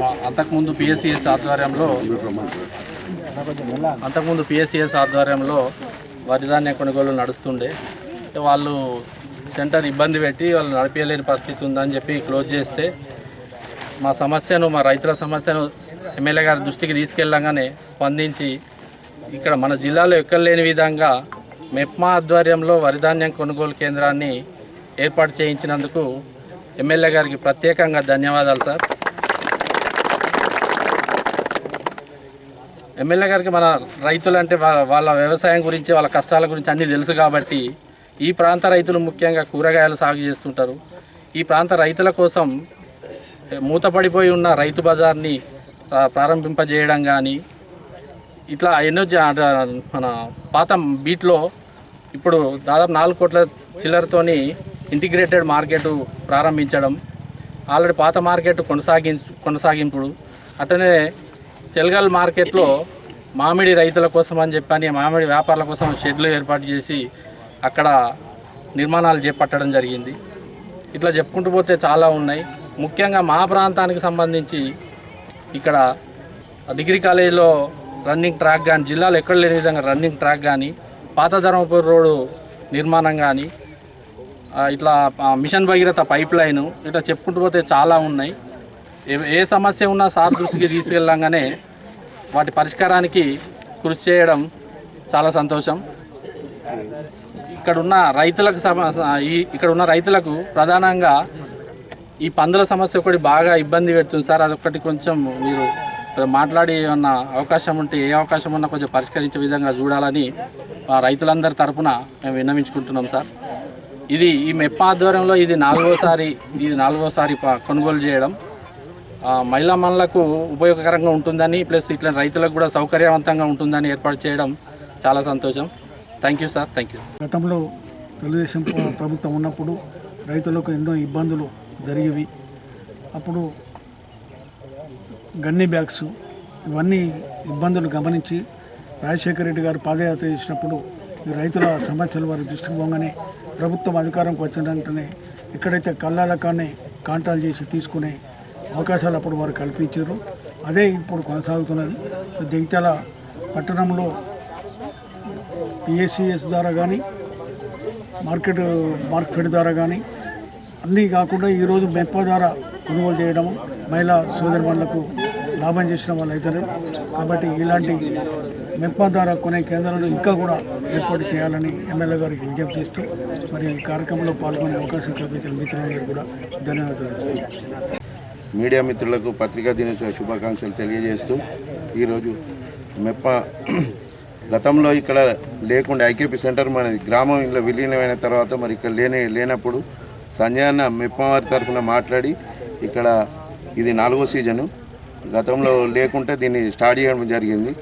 మా- అంతకుముందు పిఎస్సిఎస్ ఆధ్వర్యంలో అంతకుముందు పిఎస్సిఎస్ ఆధ్వర్యంలో వరిధాన్య కొనుగోలు నడుస్తుండే. వాళ్ళు సెంటర్ ఇబ్బంది పెట్టి వాళ్ళు నడిపించలేని పరిస్థితి ఉందని చెప్పి క్లోజ్ చేస్తే మా సమస్యను మా రైతుల సమస్యను ఎమ్మెల్యే గారి దృష్టికి తీసుకెళ్ళగానే స్పందించి ఇక్కడ మన జిల్లాలో ఎక్కడ లేని విధంగా మెప్మా ఆధ్వర్యంలో వరిధాన్యం కొనుగోలు కేంద్రాన్ని ఏర్పాటు చేయించినందుకు ఎమ్మెల్యే గారికి ప్రత్యేకంగా ధన్యవాదాలు సార్. ఎమ్మెల్యే గారికి మన రైతులు అంటే వాళ్ళ వ్యవసాయం గురించి వాళ్ళ కష్టాల గురించి అన్నీ తెలుసు కాబట్టి ఈ ప్రాంత రైతులు ముఖ్యంగా కూరగాయలు సాగు చేస్తుంటారు. ఈ ప్రాంత రైతుల కోసం మూతపడిపోయి ఉన్న రైతు బజార్ని ప్రారంభింపజేయడం కానీ ఇట్లా ఎన్నో మన పాత బీట్లో ఇప్పుడు దాదాపు నాలుగు కోట్ల చిల్లరతోని ఇంటిగ్రేటెడ్ మార్కెట్ ప్రారంభించడం ఆల్రెడీ పాత మార్కెట్ కొనసాగి కొనసాగింపుడు అట్లనే చెలగల్ మార్కెట్లో మామిడి రైతుల కోసం అని చెప్పని మామిడి వ్యాపారుల కోసం షెడ్లు ఏర్పాటు చేసి అక్కడ నిర్మాణాలు చేపట్టడం జరిగింది. ఇట్లా చెప్పుకుంటూ పోతే చాలా ఉన్నాయి. ముఖ్యంగా మా ప్రాంతానికి సంబంధించి ఇక్కడ డిగ్రీ కాలేజీలో రన్నింగ్ ట్రాక్ కానీ జిల్లాలో ఎక్కడ లేని విధంగా రన్నింగ్ ట్రాక్ కానీ పాత ధర్మపురి రోడ్డు నిర్మాణం కానీ ఇట్లా మిషన్ భగీరథ పైప్ లైను ఇట్లా చెప్పుకుంటూ పోతే చాలా ఉన్నాయి. ఏ- ఏ సమస్య ఉన్నా సార్ దృష్టికి తీసుకెళ్ళంగానే వాటి పరిష్కారానికి కృషి చేయడం చాలా సంతోషం. ఇక్కడ ఉన్న రైతులకు ఈ ఇక్కడ ఉన్న రైతులకు ప్రధానంగా ఈ పందుల సమస్య ఒకటి బాగా ఇబ్బంది పెడుతుంది సార్. అదొకటి కొంచెం మీరు మాట్లాడి ఏమన్నా అవకాశం ఉంటే ఏ అవకాశం ఉన్నా కొంచెం పరిష్కరించే విధంగా చూడాలని రైతులందరి తరపున మేము విన్నవించుకుంటున్నాం సార్. ఇది ఈ మెప్ప ఆధ్వర్యంలో ఇది నాలుగోసారి ఇది నాలుగోసారి కొనుగోలు చేయడం. మహిళా మనులకు ఉపయోగకరంగా ఉంటుందని ప్లస్ ఇట్లా రైతులకు కూడా సౌకర్యవంతంగా ఉంటుందని ఏర్పాటు చేయడం చాలా సంతోషం. Thank you sir thank you గతంలో తెలుగుదేశం ప్రభుత్వం ఉన్నప్పుడు రైతులకు ఎన్నో ఇబ్బందులు జరిగేవి. అప్పుడు గన్ని బ్యాగ్స్ ఇవన్నీ ఇబ్బందులు గమనించి రాజశేఖర రెడ్డి గారు పాదయాత్ర చేసినప్పుడు ఈ రైతుల సమస్యలు వారి దృష్టికి పోగానే ప్రభుత్వం అధికారంకి వచ్చిన వెంటనే ఎక్కడైతే కళ్ళాల కానీ చేసి తీసుకునే అవకాశాలు అప్పుడు వారు కల్పించారు. అదే ఇప్పుడు కొనసాగుతున్నది. జగిత్యాల పట్టణంలో పిఎస్సిఎస్ ద్వారా కానీ మార్కెట్ మార్కెట్ ద్వారా కానీ అన్నీ కాకుండా ఈరోజు మెప్ప ద్వారా కొనుగోలు చేయడం మహిళా సోదరులకు లాభం చేసిన వాళ్ళు అవుతారు కాబట్టి ఇలాంటి మెప్ప ద్వారా కొనే కేంద్రాలు ఇంకా కూడా ఏర్పాటు చేయాలని ఎమ్మెల్యే గారికి విజ్ఞప్తి చేస్తూ మరి ఈ కార్యక్రమంలో పాల్గొనే అవకాశం కల్పించిన మిత్రులందరూ కూడా ధన్యవాదాలు ఇస్తున్నాను మీడియా మిత్రులకు పత్రికా దినోత్సవ శుభాకాంక్షలు తెలియజేస్తూ ఈరోజు మెప్ప గతంలో ఇక్కడ లేకుండా ఐకేపీ సెంటర్ మన గ్రామం ఇలా విలీనమైన తర్వాత మరి ఇక్కడ లేని లేనప్పుడు సంజయాన్న మెప్పవారి తరఫున మాట్లాడి ఇక్కడ ఇది నాలుగో సీజను. గతంలో లేకుంటే దీన్ని స్టార్ట్ చేయడం జరిగింది.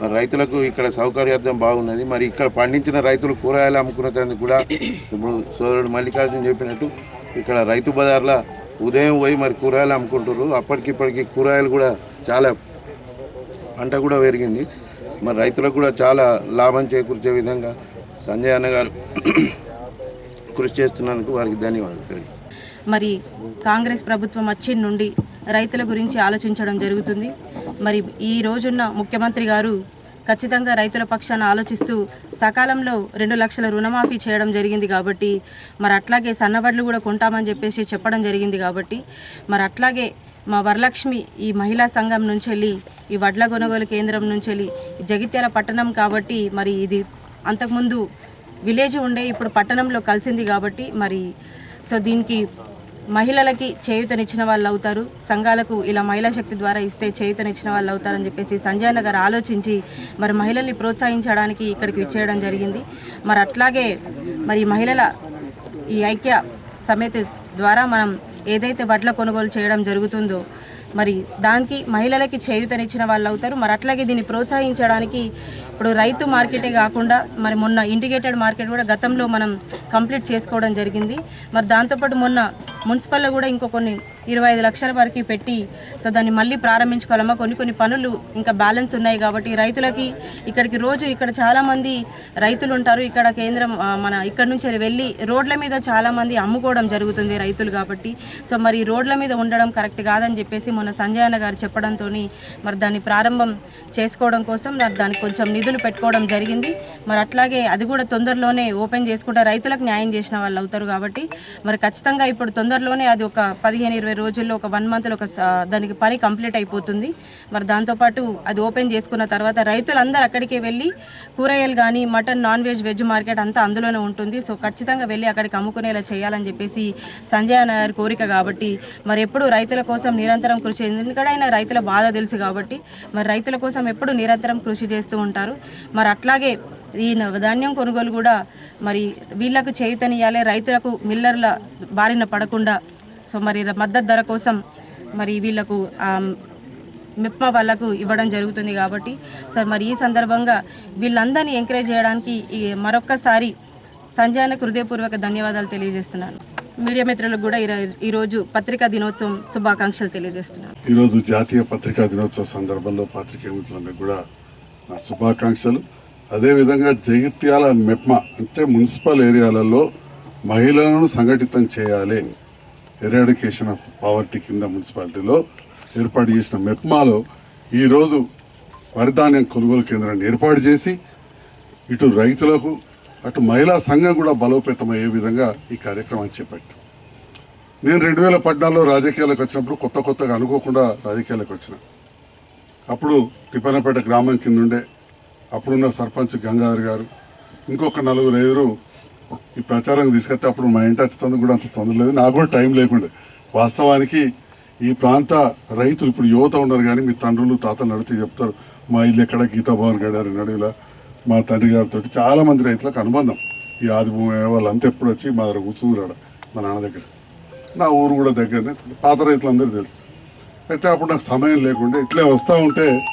మరి రైతులకు ఇక్కడ సౌకర్యార్థం బాగున్నది. మరి ఇక్కడ పండించిన రైతులు కూరగాయలు అమ్ముకునేందుకు కూడా ఇప్పుడు సోదరుడు మల్లికార్జున చెప్పినట్టు ఇక్కడ రైతు బజార్ల ఉదయం పోయి మరి కూరగాయలు అమ్ముకుంటారు అప్పటికిప్పటికి కూరగాయలు కూడా చాలా పంట కూడా పెరిగింది. మరి రైతులకు కూడా చాలా లాభం చేకూర్చే విధంగా సంజయ్ అన్న గారు కృషి చేస్తున్నందుకు వారికి ధన్యవాదాలు మరి కాంగ్రెస్ ప్రభుత్వం వచ్చి నుండి రైతుల గురించి ఆలోచించడం జరుగుతుంది. మరి ఈ రోజున్న ముఖ్యమంత్రి గారు ఖచ్చితంగా రైతుల పక్షాన ఆలోచిస్తూ సకాలంలో రెండు లక్షల రుణమాఫీ చేయడం జరిగింది కాబట్టి మరి అట్లాగే సన్నబడ్లు కూడా కొంటామని చెప్పేసి చెప్పడం జరిగింది కాబట్టి మరి అట్లాగే మా వరలక్ష్మి ఈ మహిళా సంఘం నుంచి వెళ్ళి ఈ వడ్ల కొనుగోలు కేంద్రం నుంచి వెళ్ళి జగిత్యాల పట్టణం కాబట్టి మరి ఇది అంతకుముందు విలేజ్ ఉండే ఇప్పుడు పట్టణంలో కలిసింది కాబట్టి మరి సో దీనికి మహిళలకి చేయూతనిచ్చిన వాళ్ళు అవుతారు సంఘాలకు ఇలా మహిళా శక్తి ద్వారా ఇస్తే చేయూతనిచ్చిన వాళ్ళు అవుతారని చెప్పేసి సంజయ్ నగర్ గారు ఆలోచించి మరి మహిళల్ని ప్రోత్సహించడానికి ఇక్కడికి విచ్చేయడం జరిగింది. మరి అట్లాగే మరి మహిళల ఈ ఐక్య సమితి ద్వారా మనం ఏదైతే వడ్ల కొనుగోలు చేయడం జరుగుతుందో మరి దానికి మహిళలకి చేయూతనిచ్చిన వాళ్ళు అవుతారు. మరి అట్లాగే దీన్ని ప్రోత్సహించడానికి ఇప్పుడు రైతు మార్కెటే కాకుండా మరి మొన్న ఇంటిగ్రేటెడ్ మార్కెట్ కూడా గతంలో మనం కంప్లీట్ చేసుకోవడం జరిగింది. మరి దాంతోపాటు మొన్న మున్సిపల్లో కూడా ఇంకో కొన్ని ఇరవై ఐదు లక్షల వరకు పెట్టి సో దాన్ని మళ్ళీ ప్రారంభించుకోవాలమ్మా. కొన్ని కొన్ని పనులు ఇంకా బ్యాలెన్స్ ఉన్నాయి కాబట్టి రైతులకి ఇక్కడికి రోజు ఇక్కడ చాలామంది రైతులు ఉంటారు. ఇక్కడ కేంద్రం మన ఇక్కడ నుంచి వెళ్ళి రోడ్ల మీద చాలామంది అమ్ముకోవడం జరుగుతుంది రైతులు కాబట్టి. సో మరి రోడ్ల మీద ఉండడం కరెక్ట్ కాదని చెప్పేసి మొన్న సంజయ్ అన్న గారు చెప్పడంతో మరి దాన్ని ప్రారంభం చేసుకోవడం కోసం నాకు దానికి కొంచెం నిధులు పెట్టుకోవడం జరిగింది. మరి అట్లాగే అది కూడా తొందరలోనే ఓపెన్ చేసుకుంటే రైతులకు న్యాయం చేసిన వాళ్ళు అవుతారు కాబట్టి మరి ఖచ్చితంగా ఇప్పుడు తొందరలోనే అది ఒక పదిహేను ఇరవై రోజుల్లో ఒక వన్ మంత్లో ఒక దానికి పని కంప్లీట్ అయిపోతుంది. మరి దాంతోపాటు అది ఓపెన్ చేసుకున్న తర్వాత రైతులందరూ అక్కడికే వెళ్ళి కూరగాయలు కానీ mutton non veg veg market అంతా అందులోనే ఉంటుంది. సో ఖచ్చితంగా వెళ్ళి అక్కడికి అమ్ముకునేలా చేయాలని చెప్పేసి సంజయ్ అన్న గారి కోరిక కాబట్టి మరి ఎప్పుడు రైతుల కోసం నిరంతరం కృషి ఎందుకంటే ఆయన రైతుల బాధ తెలుసు కాబట్టి మరి రైతుల కోసం ఎప్పుడు నిరంతరం కృషి చేస్తూ ఉంటారు. మరి అట్లాగే ఈ న- ధాన్యం కొనుగోలు కూడా మరి వీళ్ళకు చేయుతనియాలి రైతులకు మిల్లర్ల బారిన పడకుండా సో మరి మద్దతు ధర కోసం మరి వీళ్ళకు ఆ, మిప్ప వాళ్ళకు ఇవ్వడం జరుగుతుంది కాబట్టి సార్ మరి ఈ సందర్భంగా వీళ్ళందరినీ ఎంకరేజ్ చేయడానికి ఈ మరొక్కసారి సంజయానికి హృదయపూర్వక ధన్యవాదాలు తెలియజేస్తున్నాను. మీడియా మిత్రులకు కూడా ఈరోజు పత్రికా దినోత్సవం శుభాకాంక్షలు తెలియజేస్తున్నాను. ఈరోజు జాతీయ పత్రికా దినోత్సవ సందర్భంలో పాత్రికేయ మిత్రులందరికీ కూడా నా శుభాకాంక్షలు. అదేవిధంగా జగిత్యాల మెప్మ అంటే మున్సిపల్ ఏరియాలలో మహిళలను సంఘటితం చేయాలి. ఎరాడికేషన్ ఆఫ్ పావర్టీ కింద మున్సిపాలిటీలో ఏర్పాటు చేసిన మెప్మాలో ఈరోజు వరిధాన్యం కొనుగోలు కేంద్రాన్ని ఏర్పాటు చేసి ఇటు రైతులకు అటు మహిళా సంఘం కూడా బలోపేతమయ్యే విధంగా ఈ కార్యక్రమాన్ని చేపట్టాం నేను రెండు వేల పద్నాలుగులో రాజకీయాలకు వచ్చినప్పుడు కొత్త కొత్తగా అనుకోకుండా రాజకీయాలకు వచ్చిన. అప్పుడు తిప్పనపేట గ్రామం కింద ఉండే అప్పుడున్న సర్పంచ్ గంగాధర్ గారు ఇంకొక నలుగురు ఐదుగురు ఈ ప్రచారం తీసుకొస్తే అప్పుడు మా ఇంటి వచ్చేందుకు కూడా అంత తొందర లేదు. నాకు కూడా టైం లేకుండే. వాస్తవానికి ఈ ప్రాంత రైతులు ఇప్పుడు యువత ఉన్నారు కానీ మీ తండ్రులు తాతలు నడిచి చెప్తారు మా ఇల్లు ఎక్కడ? గీతాభవన్ గడారు నడివిలా. మా తండ్రి గారితో చాలామంది రైతులకు అనుబంధం. ఈ ఆదిభూమి వాళ్ళంతా ఎప్పుడు వచ్చి మా దగ్గర కూర్చుందిరాడ మా నాన్న దగ్గర. నా ఊరు కూడా దగ్గరనే. పాత రైతులందరూ తెలుసు. అయితే అప్పుడు నాకు సమయం లేకుండా. ఇట్లే వస్తూ ఉంటే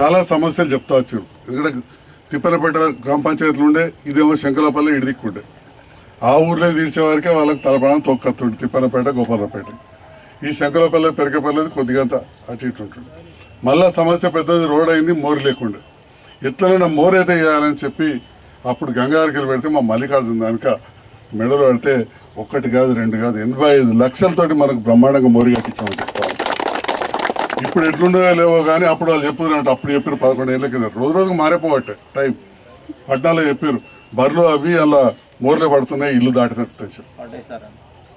చాలా సమస్యలు చెప్తా వచ్చారు. ఎందుకంటే తిప్పలపేట గ్రామ పంచాయతీలు ఉండే ఇదేమో శంకరపల్లి ఇడిదిక్కుండే. ఆ ఊర్లో తీర్చేవారికే వాళ్ళకి తలపడం తొక్కత్తుండే తిప్పలపేట గోపాలపేట. ఈ శంకరపల్లి పెరకపల్లి కొద్దిగా అటు ఇటు ఉంటుంది మళ్ళా సమస్య పెద్దది రోడ్ అయింది మోరు లేకుండే. ఎట్లైనా మోర్ అయితే చేయాలని చెప్పి అప్పుడు గంగారికలు పెడితే మా మల్లికార్జున దానిక మెడలు పెడితే ఒక్కటి కాదు రెండు కాదు ఎనభై ఐదు లక్షలతోటి మనకు బ్రహ్మాండంగా మోరు కట్టించామని చెప్తాను ఇప్పుడు ఎట్లుండో లేవో కానీ అప్పుడు వాళ్ళు చెప్పారు అంటే అప్పుడు చెప్పారు పదకొండు ఏళ్ళ కింద. రోజు రోజుకు మారిపోవట్టే టైం. పట్నాలో చెప్పారు బర్రెలు అవి అలా మోర్లే పడుతున్నాయి ఇల్లు చెప్పి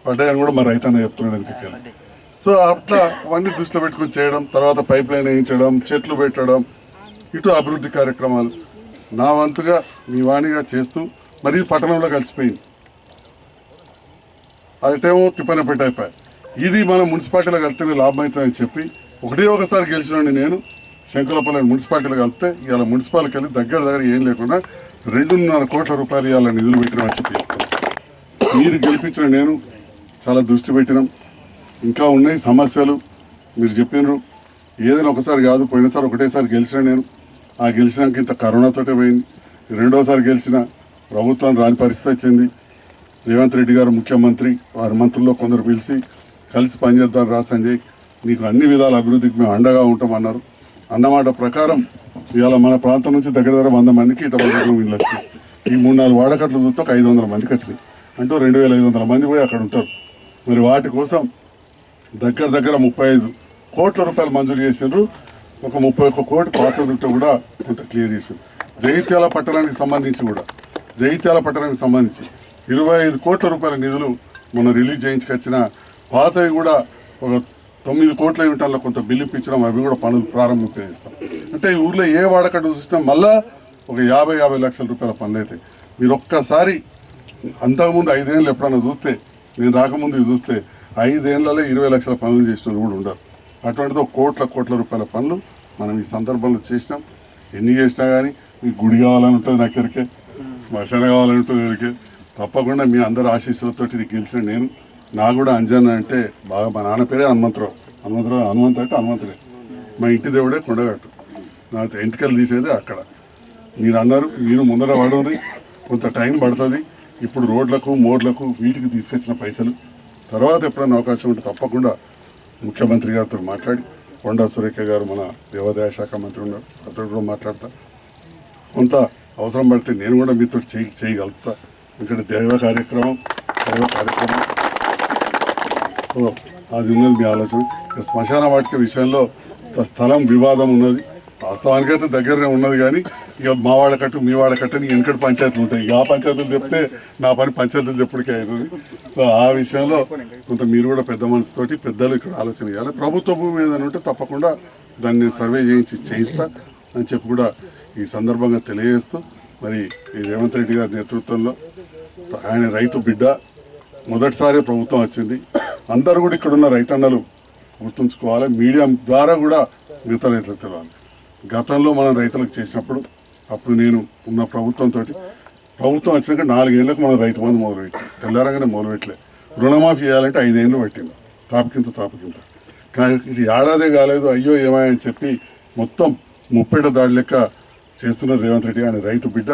పడ్డాయని కూడా మరి రైతన్న చెప్తున్నాడు ఎందుకు సో అట్లా అవన్నీ దృష్టిలో పెట్టుకొని చేయడం తర్వాత పైప్ లైన్ వేయించడం చెట్లు పెట్టడం ఇటు అభివృద్ధి కార్యక్రమాలు. నా వంతుగా మీ వాణిగా చేస్తూ మరి పట్టణంలో కలిసిపోయింది. అదటేమో తిప్పన పెట్టయిపోయి ఇది మన మున్సిపాలిటీలో కలిపితే లాభం అవుతుందని చెప్పి ఒకటే ఒకసారి గెలిచినండి నేను. శంకులపల్లి మున్సిపాలిటీలో కలిపితే ఇవాళ మున్సిపాలిటీకి వెళ్ళి దగ్గర దగ్గర ఏం లేకుండా రెండున్నర కోట్ల రూపాయలు ఇవాళ నిధులు పెట్టినామని చెప్పి మీరు గెలిపించిన నేను చాలా దృష్టి పెట్టినాం. ఇంకా ఉన్నాయి సమస్యలు. మీరు చెప్పినారు. ఏదైనా ఒకసారి కాదు పోయినసారి ఒకటేసారి గెలిచిన నేను. ఆ గెలిచినాక ఇంత కరోనాతోటే పోయింది. రెండోసారి గెలిచిన ప్రభుత్వం రాని పరిస్థితి వచ్చింది. రేవంత్ రెడ్డి గారు ముఖ్యమంత్రి వారి మంత్రుల్లో కొందరు పిలిచి కలిసి పనిచేద్దాం రా సంజయ్. నీకు అన్ని విధాల అభివృద్ధికి మేము అండగా ఉంటామన్నారు. అన్నమాట ప్రకారం ఇవాళ మన ప్రాంతం నుంచి దగ్గర దగ్గర వంద మందికి ఇట వంద వచ్చి ఈ మూడు నాలుగు వాడకట్లు చూస్తే ఒక ఐదు వందల మందికి వచ్చినాయి. అంటూ రెండు వేల ఐదు వందల మంది కూడా అక్కడ ఉంటారు. మరి వాటి కోసం దగ్గర దగ్గర ముప్పై ఐదు కోట్ల రూపాయలు మంజూరు చేసిండ్రు. ఒక ముప్పై ఒక్క కోటి పాత దుట్ట కూడా కొంత క్లియర్ చేసిండ్రు. జైత్యాల పట్టణానికి సంబంధించి కూడా జైత్యాల పట్టణానికి సంబంధించి ఇరవై ఐదు కోట్ల రూపాయల నిధులు మనం రిలీజ్ చేయించుకొచ్చిన పాతవి కూడా ఒక తొమ్మిది కోట్ల యూనిట్ల కొంత బిల్లు ఇప్పించడం అవి కూడా పనులు ప్రారంభింపజేస్తాం అంటే ఈ ఊర్లో ఏ వాడకట్టు చూసినా మళ్ళా ఒక యాభై యాభై లక్షల రూపాయల పనులు అయితే మీరు ఒక్కసారి అంతకుముందు ఐదేళ్ళు ఎప్పుడన్నా చూస్తే నేను రాకముందు ఇవి చూస్తే ఐదేళ్ళలో ఇరవై లక్షల పనులు చేసిన కూడా ఉండరు. అటువంటిది ఒక కోట్ల కోట్ల రూపాయల పనులు మనం ఈ సందర్భంలో చేసినాం. ఎన్ని చేసినా కానీ మీకు గుడి కావాలని ఉంటుంది నాకు ఎరికే శ్మశాన కావాలని ఉంటుంది ఎరికే తప్పకుండా మీ అందరు ఆశీస్సులతో ఇది గెలిచిన నేను. నా కూడా అంజన్న అంటే బాగా మా నాన్న పేరే హనుమంతరావు. హనుమంతరావు హనుమంత అంటే హనుమంతుడే. మా ఇంటి దేవుడే కొండగట్టు. నా ఎంటికలు తీసేది అక్కడ. మీరు అన్నారు మీరు ముందర పడవరి కొంత టైం పడుతుంది. ఇప్పుడు రోడ్లకు మోడ్లకు వీటికి తీసుకొచ్చిన పైసలు. తర్వాత ఎప్పుడైనా అవకాశం ఉంటే తప్పకుండా ముఖ్యమంత్రి గారితో మాట్లాడి కొండా సురేఖ గారు మన దేవాదాయ శాఖ మంత్రి ఉన్నారు అతడు కూడా మాట్లాడతా. కొంత అవసరం పడితే నేను కూడా మీతో చేయి చేయగలుగుతా ఇక్కడ దైవ కార్యక్రమం దైవ కార్యక్రమం. అది ఉన్నది మీ ఆలోచన ఇక శ్మశాన వాటిక విషయంలో త- స్థలం వివాదం ఉన్నది. వాస్తవానికైతే దగ్గరనే ఉన్నది కానీ ఇక మా వాళ్ళకట్టు మీ వాడకట్టు అని వెనకటి పంచాయతీలు ఉంటాయి. ఇక ఆ పంచాయతీలు చెప్తే నా పని పంచాయతీలు చెప్పుడికే అవుతుంది సో ఆ విషయంలో కొంత మీరు కూడా పెద్ద మనసుతోటి పెద్దలు ఇక్కడ ఆలోచన చేయాలి. ప్రభుత్వ భూమి ఏదైనా ఉంటే తప్పకుండా దాన్ని సర్వే చేయించి చేయిస్తా అని చెప్పి కూడా ఈ సందర్భంగా తెలియజేస్తూ మరి ఈ రేవంత్ రెడ్డి గారి నేతృత్వంలో ఆయన రైతు బిడ్డ మొదటిసారి ప్రభుత్వం వచ్చింది. అందరూ కూడా ఇక్కడ ఉన్న రైతన్నలు గుర్తుంచుకోవాలి. మీడియా ద్వారా కూడా మిగతా రైతులకు తెలియాలి గతంలో మనం రైతులకు చేసినప్పుడు అప్పుడు నేను ఉన్న ప్రభుత్వంతో ప్రభుత్వం వచ్చినాక నాలుగేళ్ళకు మనం రైతు బంధు మొదలుపెట్టాం. తెల్లారంగానే మొదలుపెట్టలే. రుణమాఫీ చేయాలంటే ఐదేళ్ళు పట్టింది. తాపకింత తాపకింత కానీ ఇది ఏడాదే కాలేదు. అయ్యో ఏమాయని చెప్పి మొత్తం ముప్పేట దాడి లెక్క చేస్తున్నారు రేవంత్ రెడ్డి అనే రైతు బిడ్డ.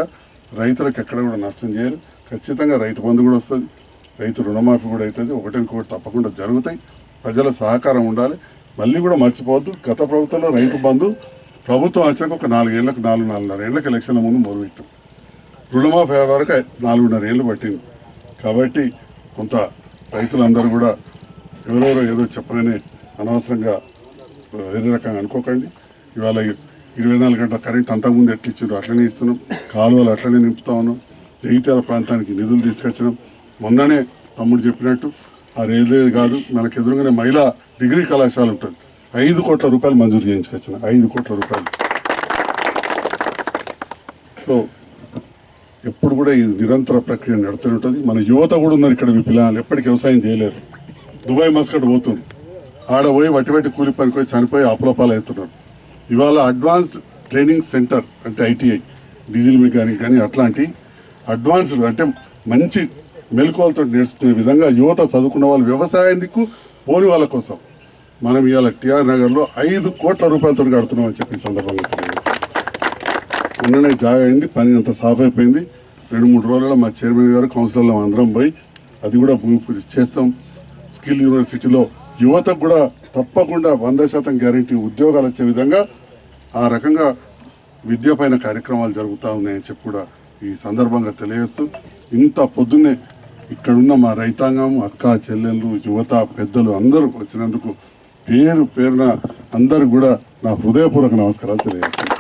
రైతులకు ఎక్కడ కూడా నష్టం చేయరు. ఖచ్చితంగా రైతు బంధు కూడా వస్తుంది. రైతు రుణమాఫీ కూడా అవుతుంది. ఒకటి తప్పకుండా జరుగుతాయి. ప్రజల సహకారం ఉండాలి. మళ్ళీ కూడా మర్చిపోవద్దు. గత ప్రభుత్వంలో రైతు బంధు ప్రభుత్వం వచ్చాక ఒక నాలుగేళ్ళకు నాలుగు నాలుగున్నర ఏళ్ళకి ఎలక్షన్ల ముందు మొదలుపెట్టాం. రుణమాఫీ వరకు నాలుగున్నర ఏళ్ళు పట్టింది. కాబట్టి కొంత రైతులందరూ కూడా ఎవరెవరో ఏదో చెప్పగానే అనవసరంగా వేరే రకంగా అనుకోకండి. ఇవాళ ఇరవై నాలుగు గంటల కరెంట్ అంతకుముందు ఎట్లా ఇచ్చారు అట్లనే ఇస్తున్నాం. కాలువలు అట్లనే నింపుతా ఉన్నాం. జగిత్యాల ప్రాంతానికి నిధులు తీసుకొచ్చినాం. మొన్ననే తమ్ముడు చెప్పినట్టు ఆ రైల్వే కాదు మనకు ఎదురుగానే మహిళా డిగ్రీ కళాశాల ఉంటుంది. ఐదు కోట్ల రూపాయలు మంజూరు చేయించుకొచ్చిన ఐదు కోట్ల రూపాయలు. సో ఎప్పుడు కూడా ఈ నిరంతర ప్రక్రియ నడుతూనే ఉంటుంది. మన యువత కూడా ఉన్నారు ఇక్కడ మీ పిల్లలు. ఎప్పటికీ వ్యవసాయం చేయలేరు. దుబాయ్ మస్కట్ పోతుంది. ఆడ పోయి వట్టి వట్టి కూలి పనికి పోయి చనిపోయి అప్లోపాలు అవుతున్నారు ఇవాళ అడ్వాన్స్డ్ ట్రైనింగ్ సెంటర్ అంటే ఐటీఐ డీజిల్ మెకానిక్ కానీ అట్లాంటి అడ్వాన్స్డ్ అంటే మంచి మెలకువలతో నేర్చుకునే విధంగా యువత చదువుకున్న వాళ్ళు వ్యవసాయం దిక్కు పోని వాళ్ళ కోసం. మనం ఇవాళ టిఆర్ నగర్లో ఐదు కోట్ల రూపాయలతో కడుతున్నాం అని చెప్పి సందర్భంగా ఉన్ననే మొన్ననే జాగా అయింది పని అంత సాఫ్ అయిపోయింది. రెండు మూడు రోజుల్లో మా చైర్మన్ గారు కౌన్సిలర్లో అందరం పోయి అది కూడా భూమి పూజ చేస్తాం. స్కిల్ యూనివర్సిటీలో యువతకు కూడా తప్పకుండా వంద శాతం గ్యారంటీ ఉద్యోగాలు వచ్చే విధంగా ఆ రకంగా విద్యపైన కార్యక్రమాలు జరుగుతూ ఉన్నాయని చెప్పి కూడా ఈ సందర్భంగా తెలియజేస్తూ ఇంత పొద్దున్నే ఇక్కడున్న మా రైతాంగం అక్క చెల్లెళ్ళు యువత పెద్దలు అందరూ వచ్చినందుకు పేరు పేరున అందరు కూడా నా హృదయపూర్వక నమస్కారాలు తెలియజేస్తాను